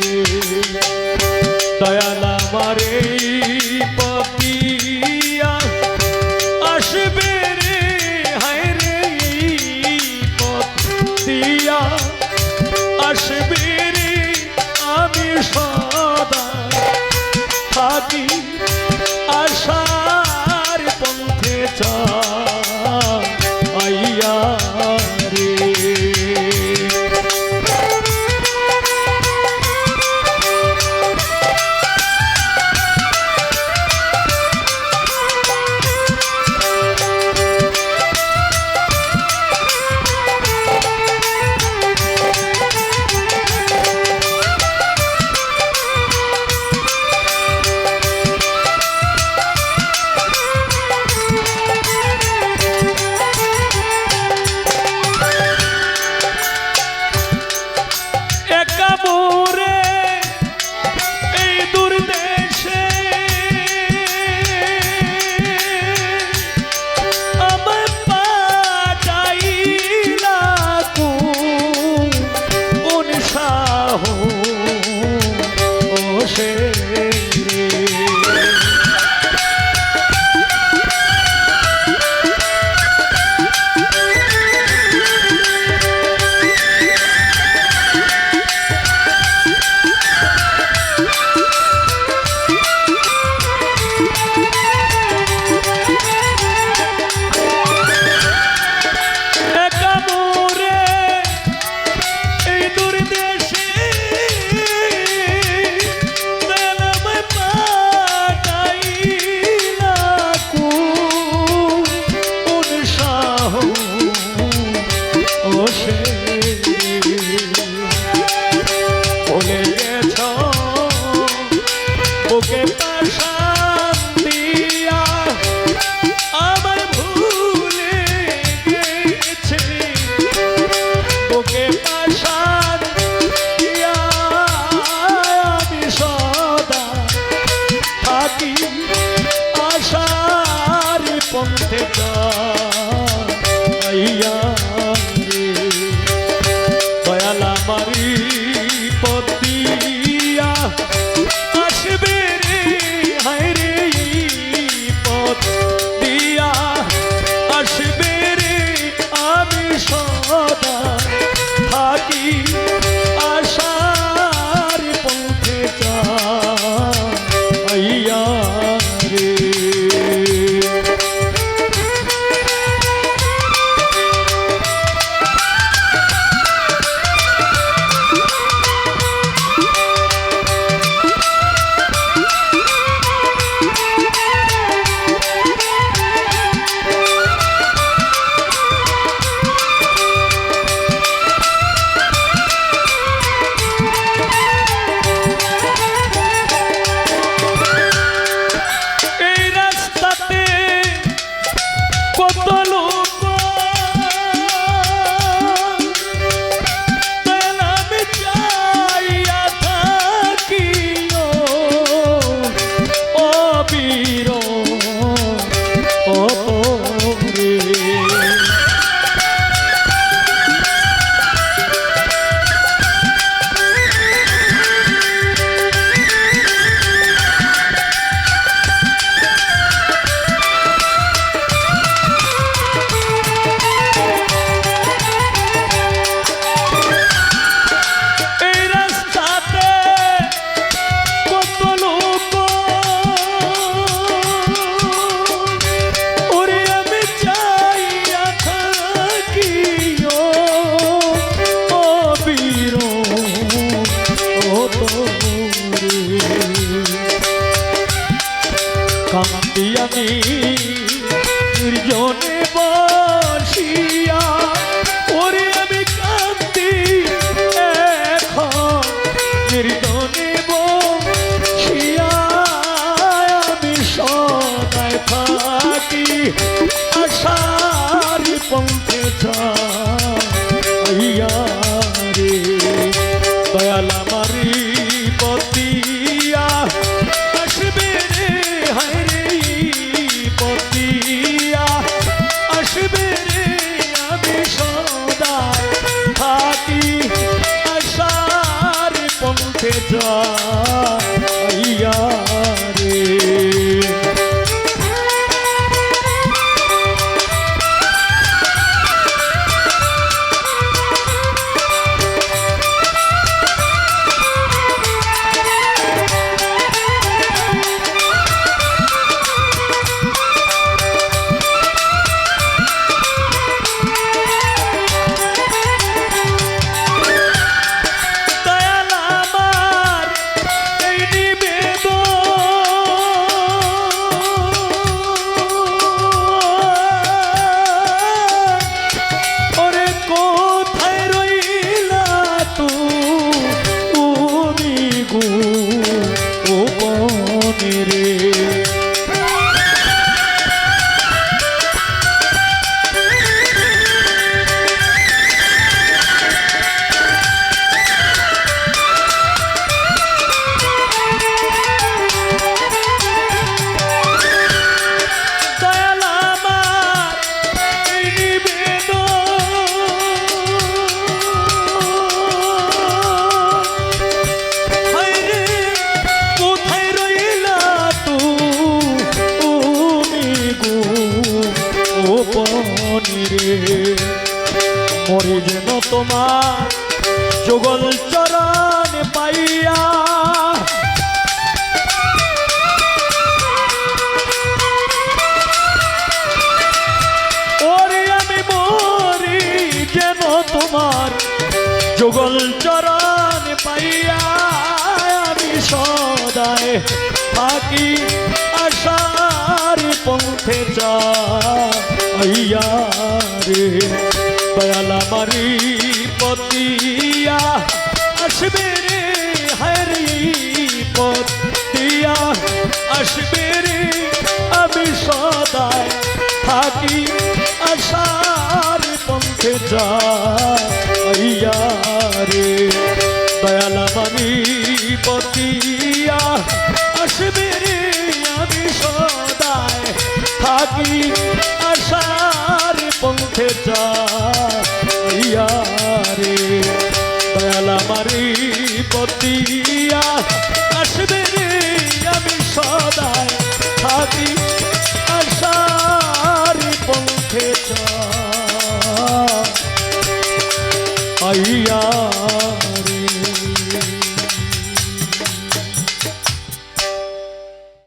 রে দয়াল আমারে পপিয়া আসবে রে হায় রে পপিয়া আসবে রে আমি সব আসবে রে হায় রে পথ দিয়া। আসবে রে আমি সদা থাকি। শান্তি আমি দুর্জনে বসিয়া দিয়া আসবে রে আমি সদা থাকি আশার পৌঁছে যা যুগল চরণ পাইয়া। ওরে আমি মরি যেন তোমার যুগল চরণ পাইয়া। আমি সদায় থাকি আশার পথে যাইয়া রে। দয়ালা মারি পতিয়া আসবে রে হারি পতিয়া আসবে রে আমি সদায় থাকি আশার পথে যাইয়া রে দয়ালা মানি পতিয়া আসবে রে আমি সদায় থাকি পতিয়া আসবে রে আমি সদায় থাকি।